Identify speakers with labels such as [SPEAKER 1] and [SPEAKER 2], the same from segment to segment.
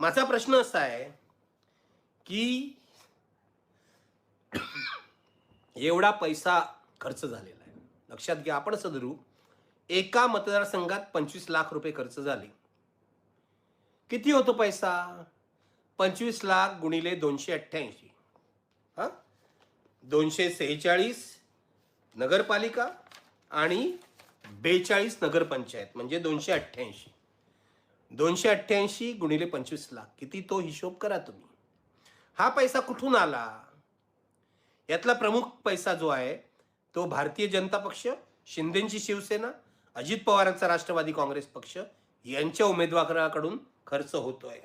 [SPEAKER 1] माझा प्रश्न असा आहे की एवढा पैसा खर्च झालेला आहे. लक्षात घ्या आपण सदरू एका मतदारसंघात पंचवीस लाख रुपये खर्च झाले. किती होतो पैसा? पंचवीस लाख गुणिले दोनशे अठ्ठ्याऐंशी. हां? दोनशे सेहेचाळीस नगरपालिका आणि बेचाळीस नगरपंचायत म्हणजे दोनशे अठ्ठ्याऐंशी. दोनशे अठ्ठ्याऐंशी गुणिले पंचवीस लाख. किती तो हिशोब करा तुम्ही. हा पैसा कुठून आला? यातला प्रमुख पैसा जो आहे तो भारतीय जनता पक्ष शिंदेची शिवसेना अजित पवारांचा राष्ट्रवादी काँग्रेस पक्ष यांच्या उमेदवाराकडून खर्च होतोय.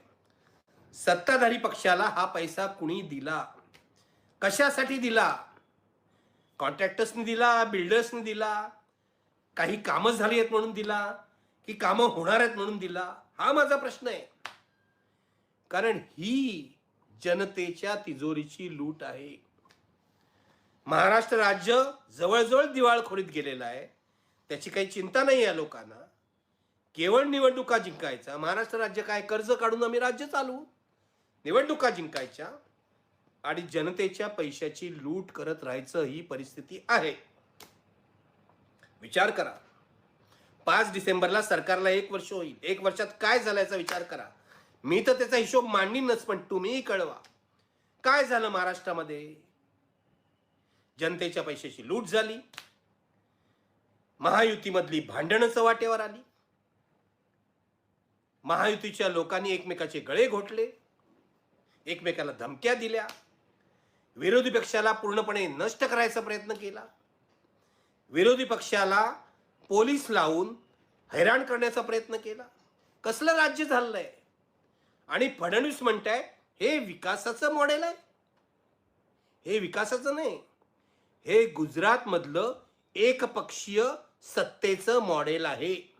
[SPEAKER 1] सत्ताधारी पक्षाला हा पैसा कुणी दिला? कशासाठी दिला? कॉन्ट्रॅक्टर्सनी दिला बिल्डर्सनी दिला काही कामं झाली आहेत म्हणून दिला? की कामं होणार आहेत म्हणून दिला हा माझा प्रश्न आहे. कारण ही जनतेच्या तिजोरीची लूट आहे. महाराष्ट्र राज्य जवळजवळ दिवाळखोरीत गेलेलं आहे. त्याची काही चिंता नाही आहे लोकांना. केवळ निवडणुका जिंकायचा. महाराष्ट्र राज्य काय कर्ज काढून आम्ही राज्य चालवू? निवडणुका जिंकायच्या आणि जनतेच्या पैशाची लूट करत राहायचं ही परिस्थिती आहे. विचार करा. पाच डिसेंबरला सरकारला एक वर्ष होईल. एक वर्षात काय झालं याचा विचार करा. मी तर त्याचा हिशोब मांडीनच पण तुम्हीही कळवा. काय झालं महाराष्ट्रामध्ये? जनतेच्या पैशाची लूट झाली. महायुतीमधली भांडणं चव्हाट्यावर आली. महायुतीच्या लोकांनी एकमेकाचे गळे घोटले. एकमेकाला धमक्या दिल्या. विरोधी पक्षाला पूर्णपणे नष्ट करायचा प्रयत्न केला. विरोधी पक्षाला पोलीस लावून हैराण करण्याचा प्रयत्न केला. कसलं राज्य झालंय? आणि फडणवीस म्हणताय हे विकासाचं मॉडेल आहे. हे विकासाचं नाही. हे गुजरातमधलं एकपक्षीय सत्तेचं मॉडेल आहे.